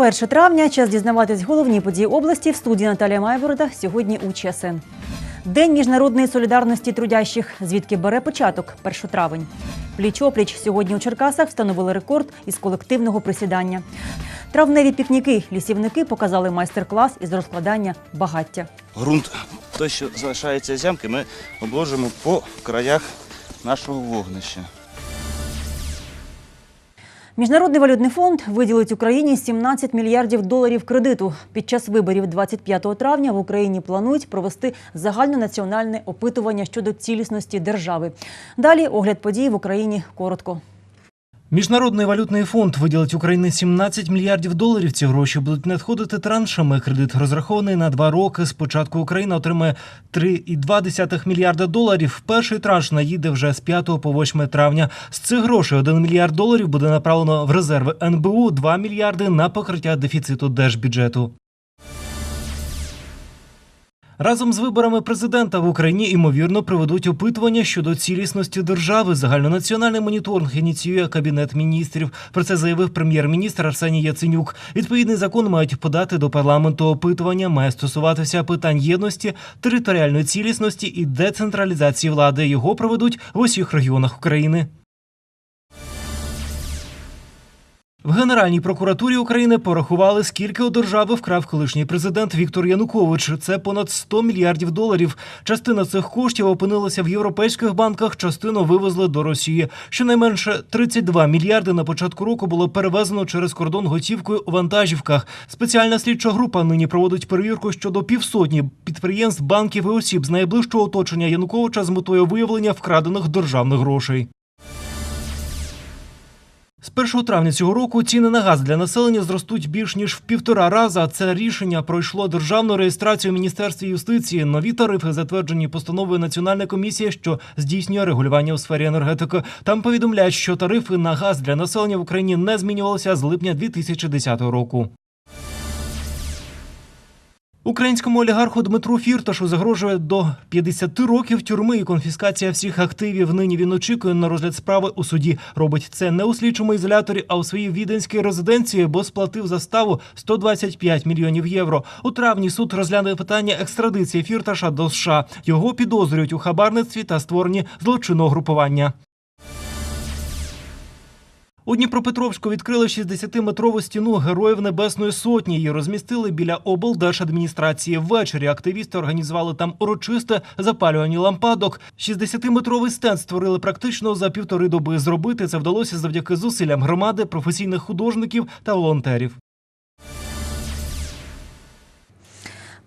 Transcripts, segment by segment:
1 травня час дізнаватись головні події області в студії Наталія Майборода сьогодні у ЧСН. День міжнародної солідарності трудящих, звідки бере початок 1 травень. Пліч-опліч сьогодні у Черкасах встановили рекорд із колективного присідання. Травневі пікніки лісівники показали майстер-клас із розкладання багаття. Грунт, той, що залишається з ямки, ми обложимо по краях нашого вогнища. Міжнародний валютний фонд виділить Україні 17 мільярдів доларів кредиту. Під час виборів 25 травня в Україні планують провести загальнонаціональне опитування щодо цілісності держави. Далі огляд подій в Україні коротко. Міжнародний валютний фонд виділить Україні 17 мільярдів доларів. Ці гроші будуть надходити траншами. Кредит розрахований на два роки. Спочатку Україна отримає 3,2 мільярда доларів. Перший транш наїде вже з 5 по 8 травня. З цих грошей 1 мільярд доларів буде направлено в резерви НБУ, 2 мільярди на покриття дефіциту держбюджету. Разом з виборами президента в Україні ймовірно проведуть опитування щодо цілісності держави. Загальнонаціональний моніторинг ініціює кабінет міністрів. Про це заявив прем'єр-міністр Арсеній Яценюк. Відповідний закон мають подати до парламенту. Опитування має стосуватися питань єдності, територіальної цілісності і децентралізації влади. Його проведуть в усіх регіонах України. В Генеральній прокуратурі України порахували, скільки у держави вкрав колишній президент Віктор Янукович. Це понад 100 мільярдів доларів. Частина цих коштів опинилася в європейських банках, частину вивезли до Росії. Щонайменше 32 мільярди на початку року було перевезено через кордон готівкою у вантажівках. Спеціальна слідча група нині проводить перевірку щодо півсотні підприємств, банків і осіб з найближчого оточення Януковича з метою виявлення вкрадених державних грошей. З 1 травня цього року ціни на газ для населення зростуть більш ніж в півтора рази. Це рішення пройшло державну реєстрацію в Міністерстві юстиції. Нові тарифи затверджені постановою Національної комісії, що здійснює регулювання у сфері енергетики. Там повідомляють, що тарифи на газ для населення в Україні не змінювалися з липня 2010 року. Українському олігарху Дмитру Фірташу загрожує до 50 років тюрми і конфіскація всіх активів. Нині він очікує на розгляд справи у суді. Робить це не у слідчому ізоляторі, а у своїй віденській резиденції, бо сплатив заставу 125 мільйонів євро. У травні суд розгляне питання екстрадиції Фірташа до США. Його підозрюють у хабарництві та створенні злочинного групування. У Дніпропетровську відкрили 60-метрову стіну Героїв Небесної Сотні. Її розмістили біля облдержадміністрації. Ввечері активісти організували там урочисте запалювання лампадок. 60-метровий стенд створили практично за півтори доби. Зробити це вдалося завдяки зусиллям громади, професійних художників та волонтерів.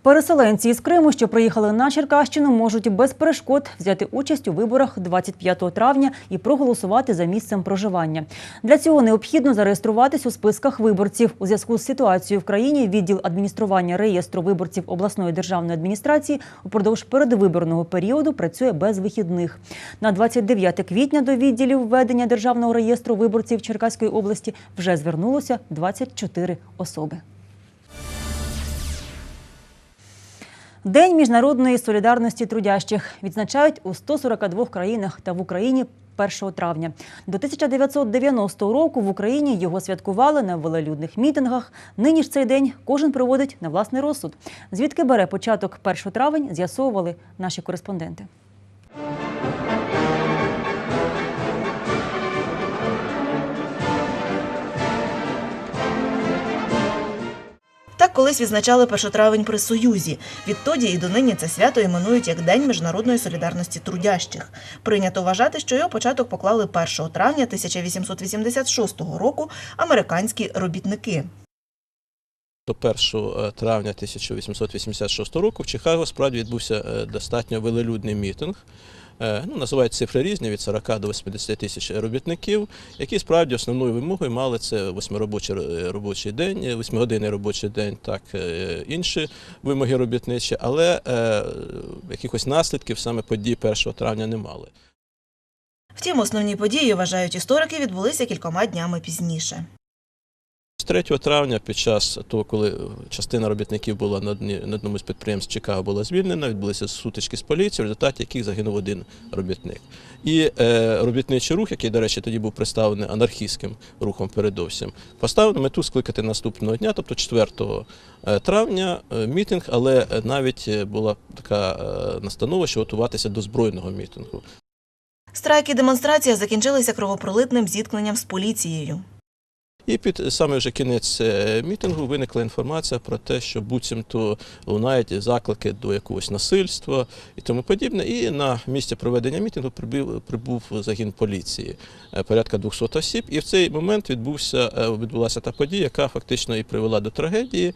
Переселенці із Криму, що приїхали на Черкащину, можуть без перешкод взяти участь у виборах 25 травня і проголосувати за місцем проживання. Для цього необхідно зареєструватись у списках виборців. У зв'язку з ситуацією в країні відділ адміністрування реєстру виборців обласної державної адміністрації упродовж передвиборного періоду працює без вихідних. На 29 квітня до відділів введення державного реєстру виборців Черкаської області вже звернулося 24 особи. День міжнародної солідарності трудящих відзначають у 142 країнах та в Україні 1 травня. До 1990 року в Україні його святкували на велелюдних мітингах. Нині ж цей день кожен проводить на власний розсуд. Звідки бере початок 1 травень, з'ясовували наші кореспонденти. Колись відзначали 1 травень при Союзі. Відтоді і донині це свято іменують як День міжнародної солідарності трудящих. Прийнято вважати, що його початок поклали 1 травня 1886 року американські робітники. До 1 травня 1886 року в Чикаго справді відбувся е, достатньо велелюдний мітинг. Е, Ну, називають цифри різні від 40 до 80 тисяч робітників, які справді основною вимогою мали це восьмиробочий е, робочий день, е, восьмигодинний робочий день, так інші вимоги робітничі, але якихось наслідків саме подій 1 травня не мали. Втім, основні події, вважають історики, відбулися кількома днями пізніше. З 3 травня, під час того, коли частина робітників була на одні- на одному з підприємств Чикаго була звільнена, відбулися сутички з поліцією, в результаті яких загинув один робітник. І е, робітничий рух, який, до речі, тоді був представлений анархістським рухом передовсім, поставив мету скликати наступного дня, тобто 4 е, травня, е, мітинг, але навіть була така е, настанова, що готуватися до збройного мітингу. Страйк і демонстрація закінчилися кровопролитним зіткненням з поліцією. І під саме вже кінець е, мітингу виникла інформація про те, що буцімто лунають заклики до якогось насильства і тому подібне. І на місці проведення мітингу прибув, прибув загін поліції е, порядка 200 осіб. І в цей момент відбувся, е, відбулася та подія, яка фактично і привела до трагедії.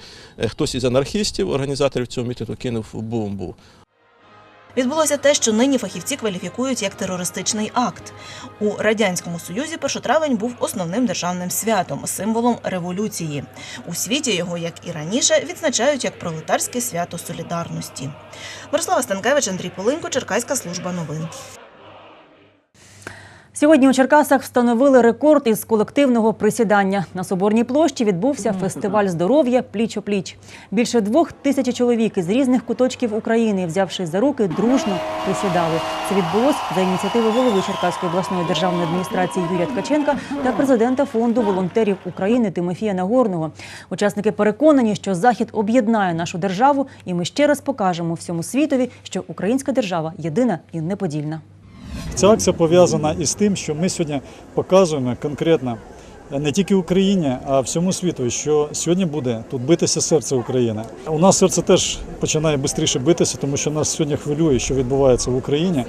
Хтось із анархістів, організаторів цього мітингу, кинув бомбу Відбулося те, що нині фахівці кваліфікують як терористичний акт. У радянському союзі першотравень був основним державним святом, символом революції. У світі його, як і раніше, відзначають як пролетарське свято солідарності. Мирослава Станкевич, Андрій Полинко, Черкаська служба новин. Сьогодні у Черкасах встановили рекорд із колективного присідання. На Соборній площі відбувся фестиваль здоров'я пліч-о-пліч. Більше двох тисяч чоловік із різних куточків України, взявшись за руки, дружно присідали. Це відбулось за ініціативи голови Черкаської обласної державної адміністрації Юрія Ткаченка та президента фонду волонтерів України Тимофія Нагорного. Учасники переконані, що захід об'єднає нашу державу, і ми ще раз покажемо всьому світові, що українська держава єдина і неподільна. Ця акція пов'язана із тим, що ми сьогодні показуємо конкретно не тільки Україні, а всьому світу, що сьогодні буде тут битися серце України. У нас серце теж починає швидше битися, тому що нас сьогодні хвилює, що відбувається в Україні.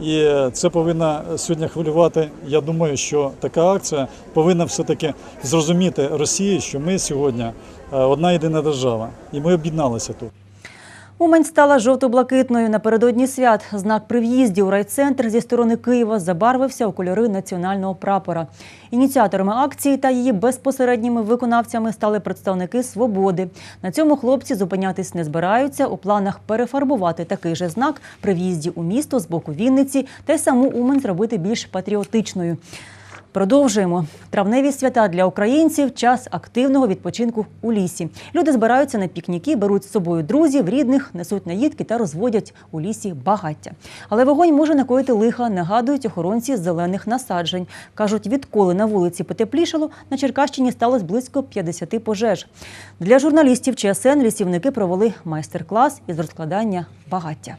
І це повинно сьогодні хвилювати. Я думаю, що така акція повинна все-таки зрозуміти Росії, що ми сьогодні е, одна єдина держава, і ми об'єдналися тут. Умань стала жовто-блакитною напередодні свят. Знак при в'їзді у райцентр зі сторони Києва забарвився у кольори національного прапора. Ініціаторами акції та її безпосередніми виконавцями стали представники свободи. На цьому хлопці зупинятись не збираються. У планах перефарбувати такий же знак при в'їзді у місто з боку Вінниці та й саму Умань зробити більш патріотичною. Продовжуємо травневі свята для українців. Час активного відпочинку у лісі. Люди збираються на пікніки, беруть з собою друзів, рідних, несуть наїдки та розводять у лісі багаття. Але вогонь може накоїти лиха, нагадують охоронці зелених насаджень. кажуть, відколи на вулиці потеплішало, на Черкащині сталося близько 50 пожеж. Для журналістів ЧСН лісівники провели майстер-клас із розкладання багаття.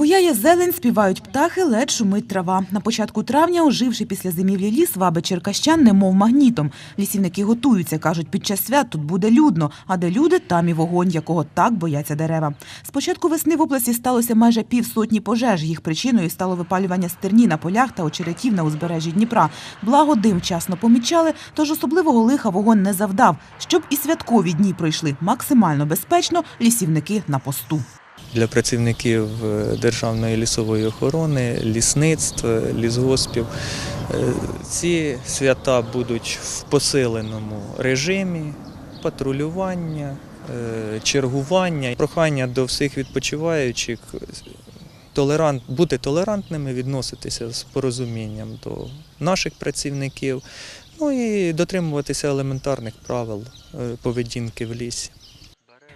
Буяє зелень, співають птахи, ледь шумить трава. На початку травня, оживши після зимівлі ліс, вабить черкащан, немов магнітом. Лісівники готуються, кажуть, під час свят тут буде людно, а де люди, там і вогонь, якого так бояться дерева. З початку весни в області сталося майже півсотні пожеж. Їх причиною стало випалювання стерні на полях та очеретів на узбережжі Дніпра. Благо дим вчасно помічали, тож особливого лиха вогонь не завдав. Щоб і святкові дні пройшли максимально безпечно, лісівники на посту. Для працівників е, Державної лісової охорони, лісництв, е, лісгоспів. Е, Ці свята будуть в посиленому режимі патрулювання, чергування, прохання до всіх відпочиваючих. Толерант, бути толерантними, відноситися з порозумінням до наших працівників, ну і дотримуватися елементарних правил поведінки в лісі.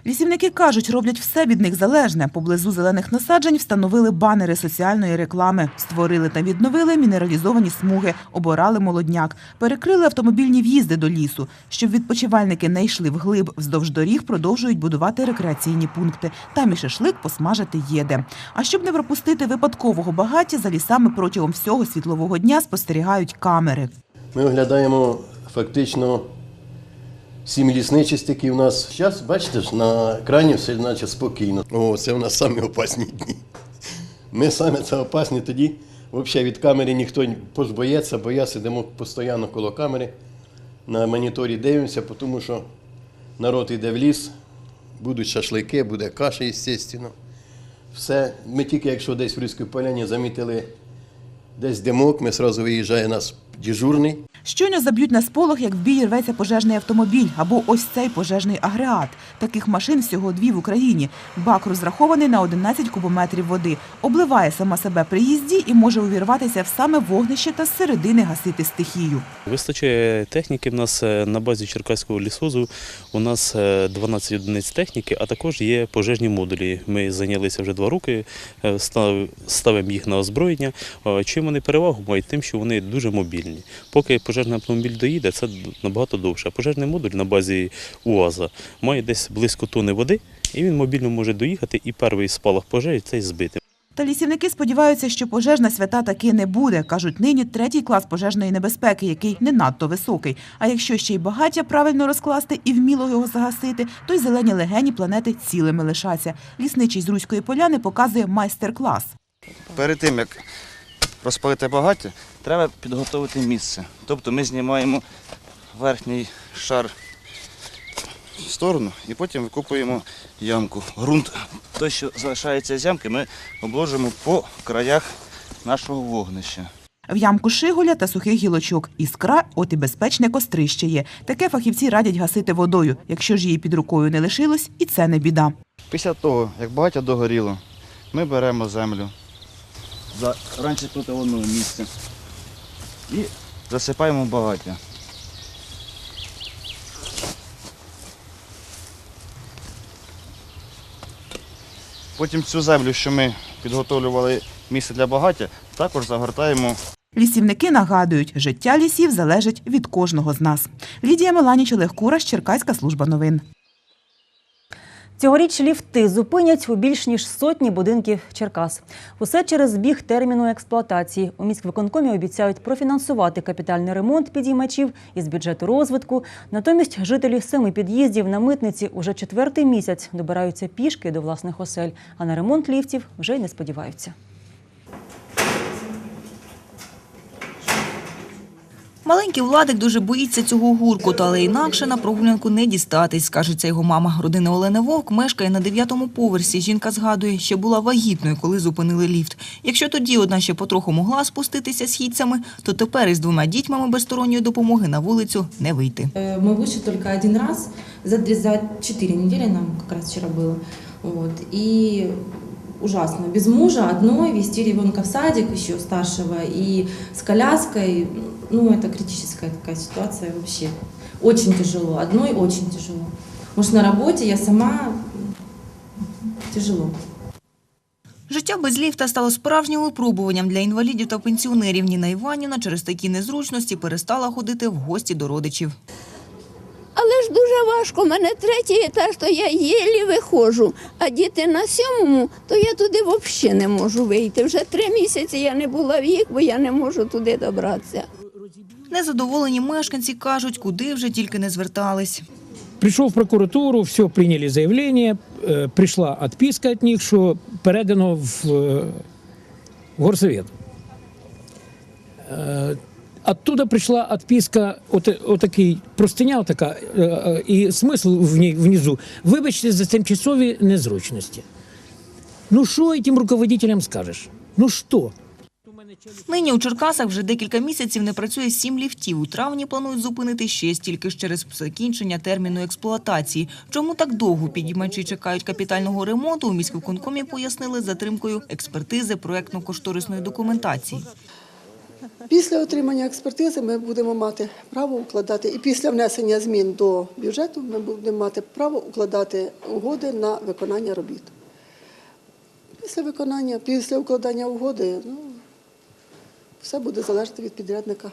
Лісівники кажуть, роблять все від них залежне. Поблизу зелених насаджень встановили банери соціальної реклами, створили та відновили мінералізовані смуги, оборали молодняк, перекрили автомобільні в'їзди до лісу. Щоб відпочивальники не йшли вглиб, вздовж доріг продовжують будувати рекреаційні пункти. Там і шашлик посмажити єде. А щоб не пропустити випадкового багаття, за лісами протягом всього світлового дня спостерігають камери. Ми оглядаємо фактично сім лісничість, які в нас. Зараз, бачите ж, на екрані все наче спокійно. О, це в нас самі опасні дні. Ми саме це опасні тоді. Взагалі від камери ніхто позбоється, бо я сидимо постійно коло камери. На моніторі дивимося, тому що народ йде в ліс, будуть шашлики, буде каша, звісно. Все. Ми тільки, якщо десь в Ризькій поляні замітили десь димок, ми одразу виїжджає нас дежурний. Щойно заб'ють на сполох, як в бій рветься пожежний автомобіль або ось цей пожежний агрегат. Таких машин всього дві в Україні. Бак розрахований на 11 кубометрів води, обливає сама себе при їзді і може увірватися в саме вогнище та з середини гасити стихію. Вистачає техніки. В нас е, на базі Черкаського лісозу у нас е, 12 одиниць техніки, а також є пожежні модулі. Ми зайнялися вже два роки, е, ставимо їх на озброєння. Е, Чим вони перевагу мають? Тим, що вони дуже мобільні. Поки пожежний автомобіль доїде, це набагато довше. А пожежний модуль на базі УАЗа має десь близько тони води, і він мобільно може доїхати і перший спалах пожежі цей збити. Та лісівники сподіваються, що пожежна свята таки не буде. Кажуть, нині третій клас пожежної небезпеки, який не надто високий. А якщо ще й багаття правильно розкласти і вміло його загасити, то й зелені легені планети цілими лишаться. Лісничий з Руської поляни показує майстер-клас. Перед тим, як розпалити багаття, треба підготувати місце. Тобто ми знімаємо верхній шар в сторону і потім викопуємо ямку. Грунт, той, що залишається з ямки, ми обложимо по краях нашого вогнища. В ямку шигуля та сухих гілочок. Іскра, от і безпечне кострище є. Таке фахівці радять гасити водою. Якщо ж її під рукою не лишилось, і це не біда. Після того, як багаття догоріло, ми беремо землю за раніше приталеного місця і засипаємо багаття. Потім цю землю, що ми підготовлювали місце для багаття, також загортаємо Лісівники нагадують, життя лісів залежить від кожного з нас. Лідія Меланіч, Олег Кураш, Черкаська служба новин. Цьогоріч ліфти зупинять у більш ніж сотні будинків Черкас. Усе через збіг терміну експлуатації. У міськвиконкомі обіцяють профінансувати капітальний ремонт підіймачів із бюджету розвитку. Натомість жителі семи під'їздів на митниці уже четвертий місяць добираються пішки до власних осель, а на ремонт ліфтів вже й не сподіваються. Маленький Владик дуже боїться цього гуркоту, але інакше на прогулянку не дістатись, скажеться його мама. Родина Олени Вовк мешкає на дев'ятому поверсі. Жінка згадує, що була вагітною, коли зупинили ліфт. Якщо тоді одна ще потроху могла спуститися східцями, то тепер із двома дітьми без сторонньої допомоги на вулицю не вийти. Э, Мы вышли только один раз, за, три- за 4 недели нам как раз вчера было. Вот. И ужасно. Без мужа одной вести ребенка в садик еще старшего и с коляской, ну это критическая такая ситуация вообще. Очень тяжело. Одной очень тяжело. Может на работе я сама тяжело. Життя без ліфта стало справжнім випробуванням для інвалідів та пенсіонерів. Ніна Іванівна через такі незручності перестала ходити в гості до родичів. Але ж дуже важко. У мене третій етаж, то я єлі виходжу. А діти на сьомому, то я туди взагалі не можу вийти. Вже три місяці я не була в їх, бо я не можу туди добратися. Незадоволені мешканці кажуть, куди вже тільки не звертались. Прийшов в прокуратуру, все прийняли заявлення, е, прийшла відписка від них, що передано в е, горсовет. Е, Оттуда прийшла відписка, от, отакий простиня, отака, е, і смисл в ній внизу. Вибачте за тимчасові незручності. Ну що тим руководителям скажеш? Ну що? Нині у Черкасах вже декілька місяців не працює сім ліфтів. У травні планують зупинити ще стільки ж через закінчення терміну експлуатації. Чому так довго підіймачі чекають капітального ремонту? У міськвиконкомі пояснили затримкою експертизи проектно-кошторисної документації. Після отримання експертизи ми будемо мати право укладати, і після внесення змін до бюджету ми будемо мати право укладати угоди на виконання робіт. Після виконання, після укладання угоди, ну, все буде залежати від підрядника.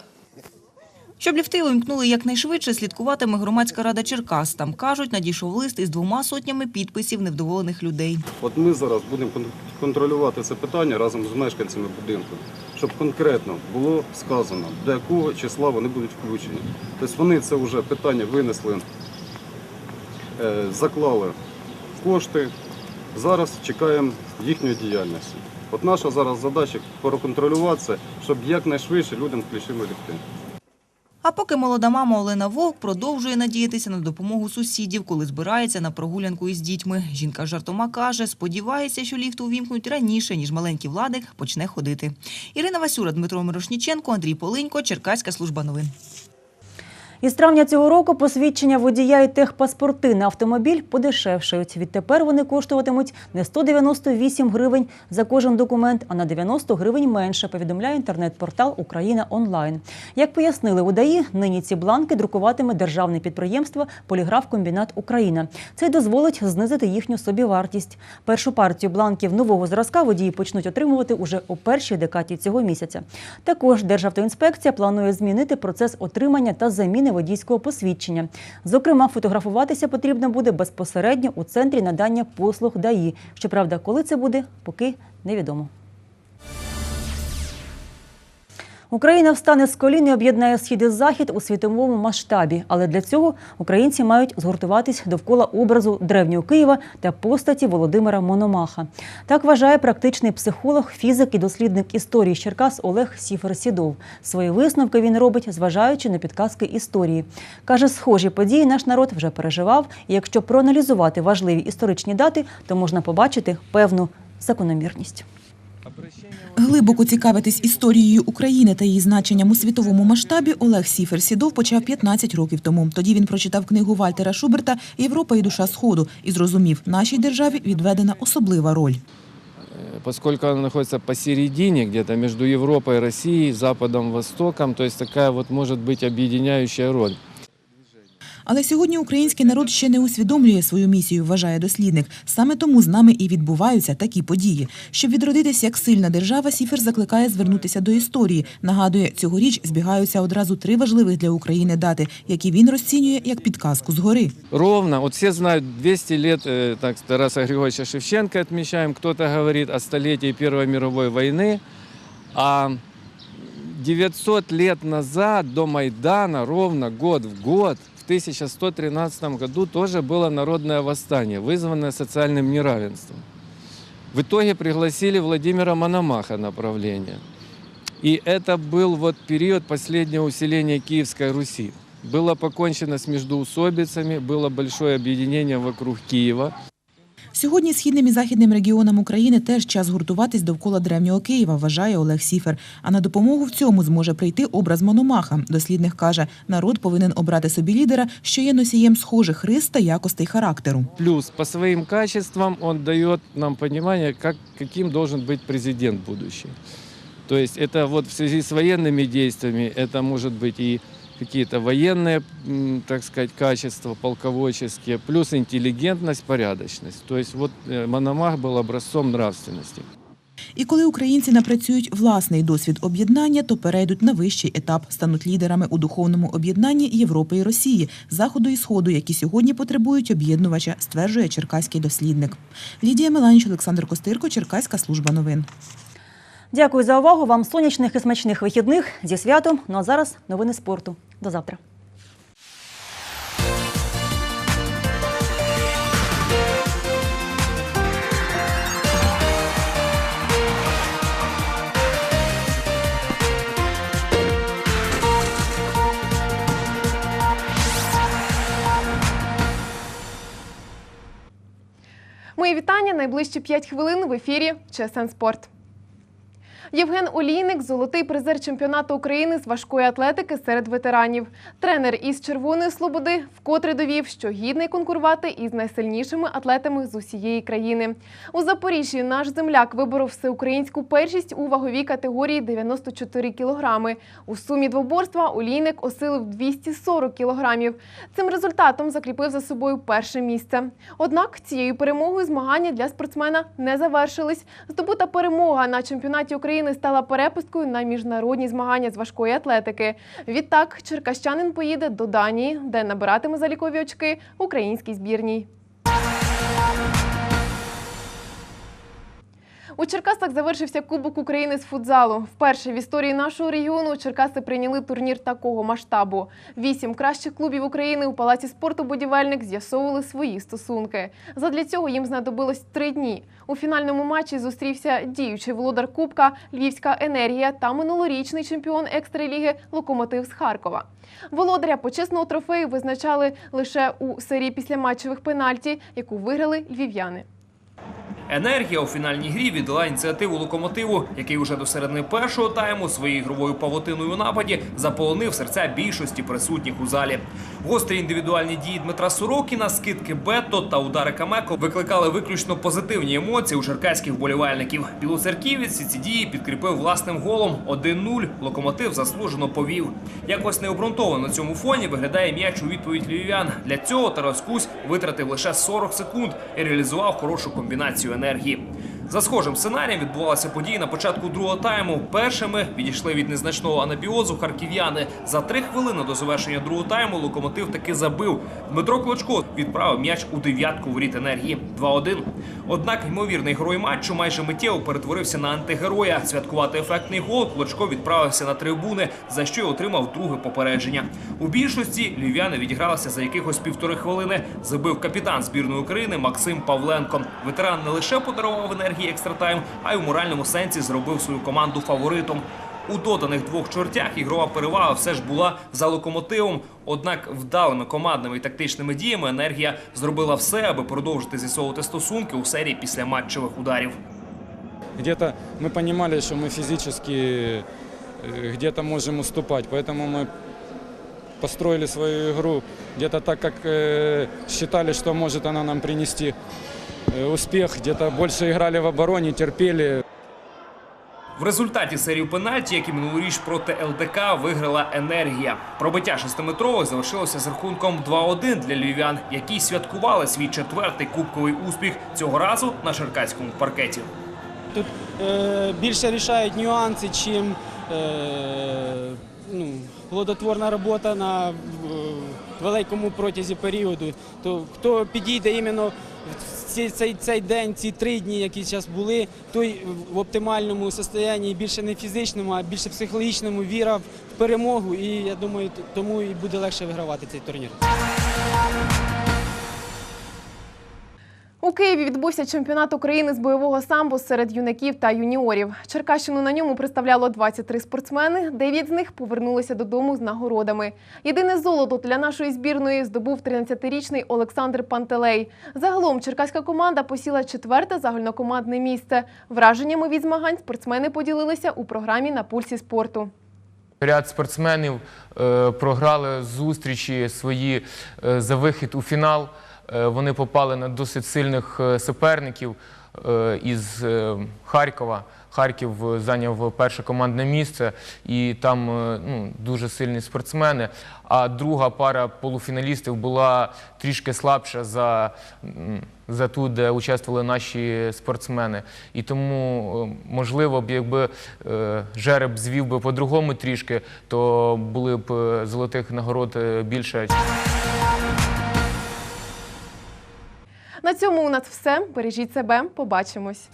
Щоб ліфти увімкнули якнайшвидше, слідкуватиме громадська рада Черкас. Там кажуть, надійшов лист із двома сотнями підписів невдоволених людей. От ми зараз будемо контролювати це питання разом з мешканцями будинку, щоб конкретно було сказано, до якого числа вони будуть включені. Тобто вони це вже питання винесли, е, заклали кошти. Зараз чекаємо їхньої діяльності. От наша зараз задача проконтролювати це, щоб якнайшвидше людям включили ліфти. А поки молода мама Олена Вовк продовжує надіятися на допомогу сусідів, коли збирається на прогулянку із дітьми. Жінка жартома каже, сподівається, що ліфт увімкнуть раніше, ніж маленький владик почне ходити. Ірина Васюра, Дмитро Мирошніченко, Андрій Полинько, Черкаська служба новин. Із травня цього року посвідчення водія і техпаспорти на автомобіль подешевшають. Відтепер вони коштуватимуть не 198 гривень за кожен документ, а на 90 гривень менше, повідомляє інтернет-портал Україна онлайн. Як пояснили у ДАІ, нині ці бланки друкуватиме державне підприємство Поліграфкомбінат Україна. Це дозволить знизити їхню собівартість. Першу партію бланків нового зразка водії почнуть отримувати уже у першій декаді цього місяця. Також Державтоінспекція планує змінити процес отримання та заміни водійського посвідчення. Зокрема, фотографуватися потрібно буде безпосередньо у центрі надання послуг ДАІ. Щоправда, коли це буде, поки невідомо. Україна встане з колін і об'єднає схід і захід у світовому масштабі. Але для цього українці мають згуртуватись довкола образу древнього Києва та постаті Володимира Мономаха. Так вважає практичний психолог, фізик і дослідник історії Черкас Олег Сіфер-Сідов. Свої висновки він робить, зважаючи на підказки історії. Каже, схожі події наш народ вже переживав. І якщо проаналізувати важливі історичні дати, то можна побачити певну закономірність. Глибоко цікавитись історією України та її значенням у світовому масштабі Олег Сіфер-Сідов почав 15 років тому. Тоді він прочитав книгу Вальтера Шуберта «Європа і душа Сходу» і зрозумів, нашій державі відведена особлива роль. поскольку она находится посередине, где-то между Европой Россией, Западом Востоком, то есть такая вот может быть объединяющая роль. Але сьогодні український народ ще не усвідомлює свою місію, вважає дослідник. Саме тому з нами і відбуваються такі події. Щоб відродитись як сильна держава, Сіфер закликає звернутися до історії. Нагадує, цьогоріч збігаються одразу три важливих для України дати, які він розцінює як підказку згори. Ровно, вот все знают, 200 лет э, так, Тараса Григорьевича Шевченко отмечаем, кто-то говорит о столетии Первой мировой войны, а 900 лет назад до Майдана, ровно год в год, 1113 году тоже было народное восстание, вызванное социальным неравенством. В итоге пригласили Владимира Мономаха на правление. И это был вот период последнего усиления Киевской Руси. Было покончено с междоусобицами, было большое объединение вокруг Киева. Сьогодні східним і західним регіонам України теж час гуртуватись довкола древнього Києва, вважає Олег Сіфер. А на допомогу в цьому зможе прийти образ Мономаха. Дослідник каже, народ повинен обрати собі лідера, що є носієм схожих рис та якостей характеру. Плюс по своим качествам он дает нам понимание, как, каким должен быть президент будущий. То есть это вот в связи с военными действиями, это может быть и какие-то военные, м, так сказать, качества, полководческие, плюс интеллигентность, порядочность. То есть вот э, Мономах был образцом нравственности. І коли українці напрацюють власний досвід об'єднання, то перейдуть на вищий етап, стануть лідерами у духовному об'єднанні Європи і Росії, заходу і сходу, які сьогодні потребують об'єднувача, стверджує черкаський дослідник. Лідія Меланіч, Олександр Костирко, Черкаська служба новин. Дякую за увагу. Вам сонячних і смачних вихідних зі святом. Ну а зараз новини спорту. До завтра. Мої вітання. Найближчі 5 хвилин в ефірі ЧСН Спорт. Євген Олійник золотий призер чемпіонату України з важкої атлетики серед ветеранів. Тренер із Червоної Слободи вкотре довів, що гідний конкурувати із найсильнішими атлетами з усієї країни. У Запоріжжі наш земляк виборов всеукраїнську першість у ваговій категорії 94 кілограми. У сумі двоборства Олійник осилив 240 кілограмів. Цим результатом закріпив за собою перше місце. Однак цією перемогою змагання для спортсмена не завершились. Здобута перемога на чемпіонаті України стала перепусткою на міжнародні змагання з важкої атлетики. Відтак черкащанин поїде до Данії, де набиратиме залікові очки українській збірній. У Черкасах завершився Кубок України з футзалу. Вперше в історії нашого регіону Черкаси прийняли турнір такого масштабу. Вісім кращих клубів України у палаці спорту Будівельник з'ясовували свої стосунки. Задля цього їм знадобилось три дні. У фінальному матчі зустрівся діючий володар Кубка Львівська енергія та минулорічний чемпіон екстраліги Локомотив з Харкова. Володаря почесного трофею визначали лише у серії післяматчевих пенальті, яку виграли львів'яни. Енергія у фінальній грі віддала ініціативу локомотиву, який уже до середини першого тайму своєю ігровою павутиною у нападі заполонив серця більшості присутніх у залі. Гострі індивідуальні дії Дмитра Сорокіна, скидки Бетто та удари Камеко викликали виключно позитивні емоції у черкаських вболівальників. Білоцерківець ці дії підкріпив власним голом 1-0. Локомотив заслужено повів. Якось необґрунтовано на цьому фоні виглядає м'яч у відповідь львів'ян. Для цього Тарас Кузь витратив лише 40 секунд і реалізував хорошу комбінацію енергії. За схожим сценарієм відбувалися події на початку другого тайму. Першими відійшли від незначного анабіозу харків'яни. За три хвилини до завершення другого тайму локомотив таки забив. Дмитро Клочко відправив м'яч у дев'ятку воріт енергії 2-1. Однак ймовірний герой матчу майже миттєво перетворився на антигероя. Святкувати ефектний гол Клочко відправився на трибуни, за що й отримав друге попередження. У більшості львів'яни відігралися за якихось півтори хвилини. Забив капітан збірної України Максим Павленко. Ветеран не лише подарував енергії екстратайм, а й у моральному сенсі зробив свою команду фаворитом. У доданих двох чортях ігрова перевага все ж була за локомотивом. Однак вдалими командними і тактичними діями енергія зробила все, аби продовжити з'ясовувати стосунки у серії після матчевих ударів. Где-то мы понимали, что мы физически э, где-то можем уступать, поэтому мы построили свою игру где-то так, как э, считали, что может она нам принести э, успех, где-то больше играли в обороне, терпели. В результаті серію пенальті, як і минулоріч проти ЛДК, виграла енергія. Пробиття шестиметрових завершилося з рахунком 2-1 для львів'ян, які святкували свій четвертий кубковий успіх цього разу на черкаському паркеті. Тут е, більше рішають нюанси, чим е, ну, плодотворна робота на е, великому протязі періоду. То хто підійде іменно в цей, цей, цей день, ці три дні, які зараз були, той в оптимальному состоянні більше не фізичному, а більше психологічному, віра в перемогу. І я думаю, тому і буде легше вигравати цей турнір. У Києві відбувся чемпіонат України з бойового самбо серед юнаків та юніорів. Черкащину на ньому представляло 23 спортсмени. Дев'ять з них повернулися додому з нагородами. Єдине золото для нашої збірної здобув 13-річний Олександр Пантелей. Загалом черкаська команда посіла четверте загальнокомандне місце. Враженнями від змагань спортсмени поділилися у програмі на пульсі спорту. Ряд спортсменів е, програли зустрічі свої е, за вихід у фінал. Е, вони попали на досить сильних е, суперників е, із Харкова. Харків зайняв перше командне місце, і там ну, дуже сильні спортсмени. А друга пара полуфіналістів була трішки слабша за, за ту, де участвували наші спортсмени. І тому, можливо, б якби жереб звів би по-другому трішки, то були б золотих нагород більше. На цьому у нас все. Бережіть себе. Побачимось.